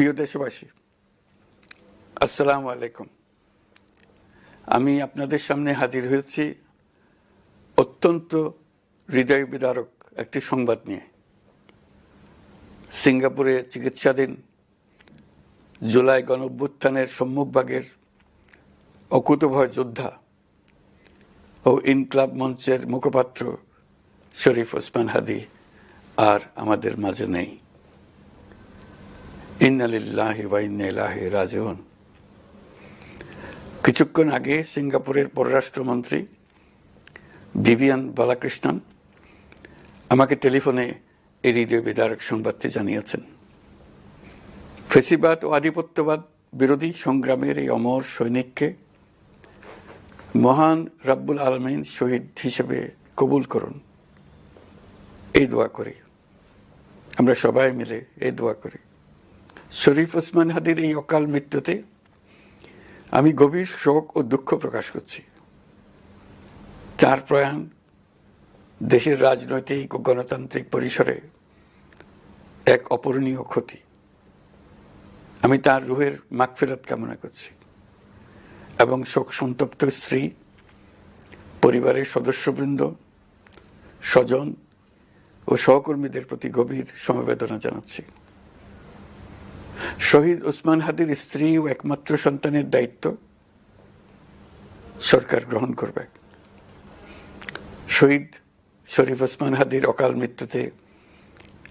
প্রিয় দেশবাসী, আসসালামু আলাইকুম। আমি আপনাদের সামনে হাজির হয়েছি অত্যন্ত হৃদয় বিদারক একটি সংবাদ নিয়ে। সিঙ্গাপুরে চিকিৎসাধীন জুলাই গণঅভ্যুত্থানের সম্মুখভাগের অকুতভয় যোদ্ধা ও ইনকলাব মঞ্চের মুখপাত্র শরীফ ওসমান হাদি আর আমাদের মাঝে নেই। ইন্নালিল্লাহি ইলাইহি রাজিউন। কিছুক্ষণ আগে সিঙ্গাপুরের পররাষ্ট্রমন্ত্রী ভিভিয়ান বালাকৃষ্ণন আমাকে টেলিফোনে এই হৃদয় বিদারক সংবাদটি জানিয়েছেন। ফেসিবাদ ও আধিপত্যবাদ বিরোধী সংগ্রামের এই অমর সৈনিককে মহান রাব্বুল আলমিন শহীদ হিসেবে কবুল করুন। এই দোয়া করি। আমরা সবাই মিলে এই দোয়া করি। শরীফ ওসমান হাদির এই অকাল মৃত্যুতে আমি গভীর শোক ও দুঃখ প্রকাশ করছি। তার প্রয়াণ দেশের রাজনৈতিক ও গণতান্ত্রিক পরিসরে এক অপূরণীয় ক্ষতি। আমি তার রুহের মাগফিরাত কামনা করছি এবং শোক সন্তপ্ত স্ত্রী, পরিবারের সদস্যবৃন্দ, স্বজন ও সহকর্মীদের প্রতি গভীর সমবেদনা জানাচ্ছি। শহীদ ওসমান হাদির স্ত্রী ও একমাত্র সন্তানের দায়িত্ব সরকার গ্রহণ করবে। শহীদ শরীফ ওসমান হাদির অকাল মৃত্যুতে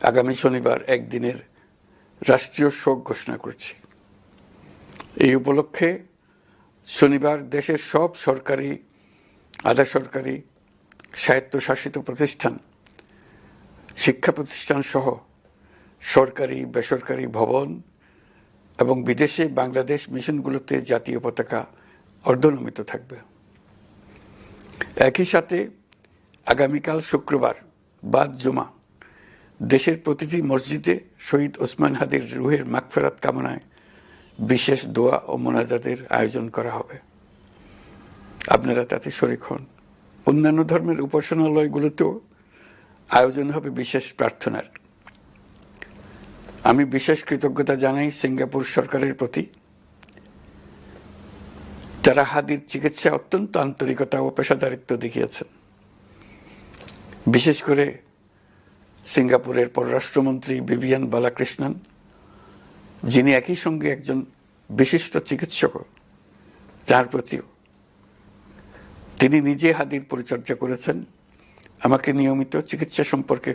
আগামী শনিবার একদিনের রাষ্ট্রীয় শোক ঘোষণা করছি। এই উপলক্ষে শনিবার দেশের সব সরকারি, আধা সরকারি, স্বায়ত্তশাসিত প্রতিষ্ঠান, শিক্ষা প্রতিষ্ঠান সহ সরকারি, বেসরকারি ভবন এবং বিদেশে বাংলাদেশ মিশনগুলোতে জাতীয় পতাকা অর্ধনমিত থাকবে। একই সাথে আগামীকাল শুক্রবার বাদ জুমা, দেশের প্রতিটি মসজিদে শহীদ ওসমান হাদির রুহের মাগফেরাত কামনায় বিশেষ দোয়া ও মোনাজাতের আয়োজন করা হবে। আপনারা তাতে শরিক হন। অন্যান্য ধর্মের উপাসনালয়গুলোতেও আয়োজন হবে বিশেষ প্রার্থনার। আমি বিশেষ কৃতজ্ঞতা জানাই সিঙ্গাপুর সরকারের প্রতি। যারা হাদির চিকিৎসা অত্যন্ত আন্তরিকতা ও পেশাদারিত্ব দেখিয়েছেন। বিশেষ করে সিঙ্গাপুরের পররাষ্ট্রমন্ত্রী বিবিয়ান বালাকৃষ্ণন, যিনি একই সঙ্গে একজন বিশিষ্ট চিকিৎসক, তার প্রতিও। তিনি নিজে হাদির পরিচর্যা করেছেন। আমাকে নিয়মিত চিকিৎসা সম্পর্কে